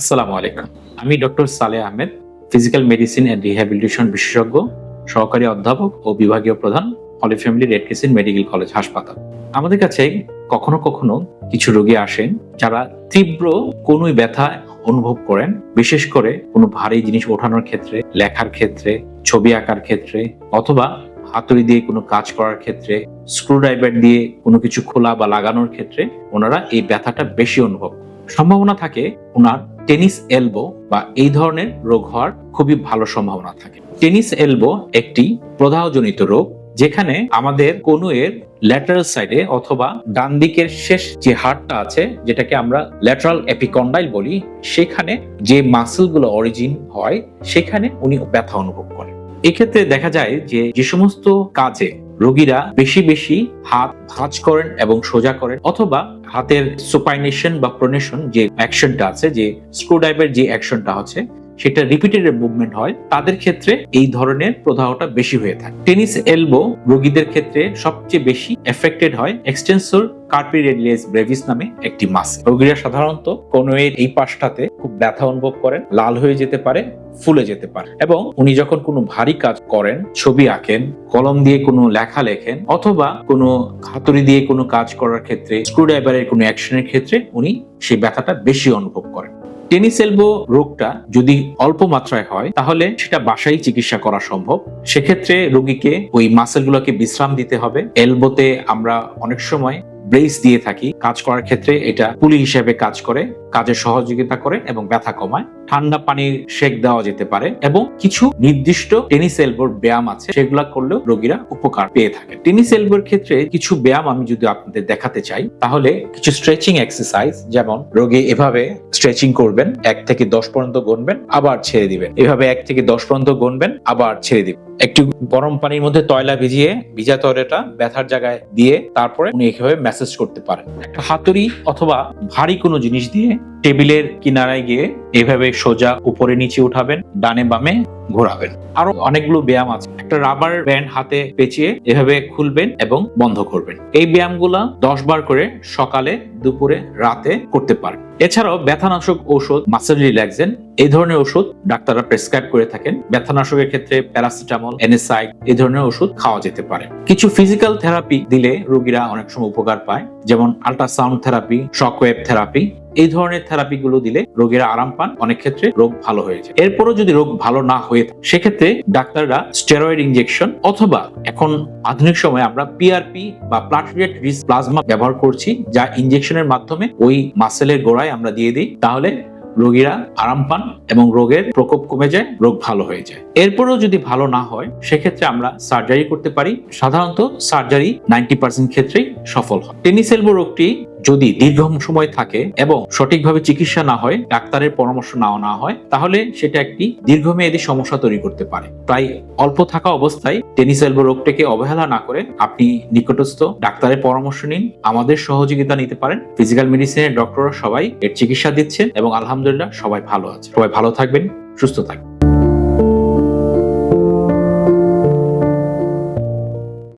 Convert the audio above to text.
আসসালামু আলাইকুম আমি doctor Saleh Ahmed, physical medicine and rehabilitation বিশেষজ্ঞ, সহকারী অধ্যাপক ও বিভাগীয় প্রধান Holy Family Red Crescent Medical College হাসপাতাল আমাদের কাছে কখনো কখনো কিছু রোগী আসেন যারা তীব্র কোনোই ব্যথা অনুভব করেন, বিশেষ করে কোনো ভারী জিনিস ওঠানোর ক্ষেত্রে, লেখার ক্ষেত্রে, ছবি আঁকার ক্ষেত্রে, অথবা হাতুড়ি দিয়ে কোনো কাজ করার ক্ষেত্রে, স্ক্রুড্রাইভার দিয়ে কোনো কিছু খোলা বা লাগানোর ক্ষেত্রে ওনারা এই ব্যথাটা বেশি অনুভব। সম্ভাবনা থাকে, ওনার টেনিস এলবো বা এই ধরনের রোগ হওয়ার খুবই ভালো সম্ভাবনা থাকে। টেনিস এলবো একটি প্রদাহজনিত রোগ, যেখানে আমাদের কনুয়ের ল্যাটারাল সাইডে অথবা ডান দিকের শেষ যে হাড়টা আছে, যেটাকে আমরা ল্যাটারাল এপিকন্ডাইল বলি, সেখানে যে মাসেলগুলো অরিজিন হয়, সেখানে উনি ব্যথা অনুভব করেন। এক্ষেত্রে দেখা যায় যে যে সমস্ত কাজে রোগীরা বেশি বেশি হাত ভাঁজ করেন এবং সোজা করেন, অথবা হাতের সুপাইনেশন বা প্রোনেশন যে অ্যাকশনটা আছে, যে স্ক্রুড্রাইভের যে অ্যাকশনটা হচ্ছে সেটা রিপিটেড মুভমেন্ট হয়, তাদের ক্ষেত্রে এই ধরনের প্রদাহটা বেশি হয়ে থাকে। টেনিস এলবো রোগীদের ক্ষেত্রে সবচেয়ে বেশি এফেক্টেড হয় এক্সটেন্সর কার্পি রেডিয়াস ব্রেভিস নামে একটি মাস রোগীরা সাধারণত কোনো এর এই পাশটাতে খুব ব্যথা অনুভব করেন, লাল হয়ে যেতে পারে, ফুলে যেতে পারে এবং উনি যখন কোনো ভারী কাজ করেন, ছবি আঁকেন, কলম দিয়ে কোনো লেখা লেখেন অথবা কোনো হাতুড়ি দিয়ে কোনো কাজ করার ক্ষেত্রে স্ক্রুড্রাইভারের কোনো অ্যাকশনের ক্ষেত্রে উনি সেই ব্যথাটা বেশি অনুভব করেন। টেনিস এলবো রোগটা যদি অল্প মাত্রায় হয়, তাহলে সেটা বাসায় চিকিৎসা করা সম্ভব। সেক্ষেত্রে রোগীকে ওই মাসেলগুলোকে বিশ্রাম দিতে হবে। এলবোতে আমরা অনেক সময় ব্রেস দিয়ে থাকি। কাজ করার ক্ষেত্রে এটা পুলি হিসেবে কাজ করে কাজে সহযোগিতা করে এবং ব্যথা কমায়। ঠান্ডা পানির শেক দেওয়া যেতে পারে এবং কিছু নির্দিষ্ট টেনিস এলবোর ব্যায়াম আছে, সেগুলো করলেও রোগীরা উপকার পেয়ে থাকে। টেনিস এলবোর ক্ষেত্রে কিছু ব্যায়াম আমি যদি আপনাদের দেখাতে চাই, তাহলে কিছু স্ট্রেচিং এক্সারসাইজ যেমন রোগী এভাবে স্ট্রেচিং করবেন, এক থেকে দশ পর্যন্ত গুনবেন আবার ছেড়ে দিবেন। এভাবে এক থেকে দশ পর্যন্ত গুনবেন আবার ছেড়ে দিবেন। একটু গরম পানির মধ্যে তয়লা ভিজিয়ে, ভিজা তয়লাটা ব্যথার জায়গায় দিয়ে, তারপরে উনি এভাবে ম্যাসেজ করতে পারেন। একটা হাতুড়ি অথবা ভারী কোনো জিনিস দিয়ে টেবিলের কিনারায় গিয়ে এভাবে সোজা উপরে নিচে উঠাবেন, ডানে বামে ঘোরাবেন। আরও অনেকগুলো ব্যায়াম আছে। একটা রাবার ব্যান্ড হাতে পেঁচিয়ে এভাবে খুলবেন এবং বন্ধ করবেন। এই ব্যায়ামগুলা দশ বার করে সকালে, দুপুরে, রাতে করতে পারেন। এছাড়াও ব্যথানাশক ঔষধ, মাসেল রিল্যাক্সেন এই ধরনের ওষুধ ডাক্তাররা প্রেসক্রাইব করে থাকেন। ব্যথানাশকের ক্ষেত্রে প্যারাসিটামল, এনএসআই, এই ধরনের ওষুধ খাওয়া যেতে পারে। কিছু ফিজিক্যাল থেরাপি দিলে রোগীরা অনেক সময় উপকার পায়, যেমন আল্ট্রাসাউন্ড থেরাপি শকওয়েভ থেরাপি এই ধরনের থেরাপি গুলো দিলে রোগীরা আরাম পান অনেক ক্ষেত্রে রোগ ভালো হয়ে যায়। এরপরও যদি রোগ ভালো না হয়ে থাকে, সেক্ষেত্রে ডাক্তাররা স্টেরয়েড ইঞ্জেকশন অথবা এখন আধুনিক সময়ে আমরা পিআরপি বা প্লাটলেট রিচ প্লাজমা ব্যবহার করছি যা ইঞ্জেকশনের মাধ্যমে ওই মাসেলের গোড়ায় আমরা দিয়ে দিই তাহলে রোগীরা আরাম পান এবং রোগের প্রকোপ কমে যায় রোগ ভালো হয়ে যায়। এরপরেও যদি ভালো না হয়, সেক্ষেত্রে আমরা সার্জারি করতে পারি। সাধারণত সার্জারি নাইনটি পার্সেন্ট ক্ষেত্রেই সফল হয়। টেনিস এলবো রোগটি যদি দীর্ঘ সময় থাকে এবং সঠিকভাবে চিকিৎসা না হয়, ডাক্তারের পরামর্শ নাও না হয়, তাহলে সেটা একটি দীর্ঘমেয়াদী সমস্যা তৈরি করতে পারে। তাই অল্প থাকা অবস্থায় টেনিস এলবো রোগটাকে অবহেলা না করে আপনি নিকটস্থ ডাক্তারের পরামর্শ নিন, আমাদের সহযোগিতা নিতে পারেন। ফিজিক্যাল মেডিসিনের ডক্টররা সবাই এর চিকিৎসা দিচ্ছেন এবং আলহামদুলিল্লাহ সবাই ভালো আছে। সবাই ভালো থাকবেন, সুস্থ থাকবেন।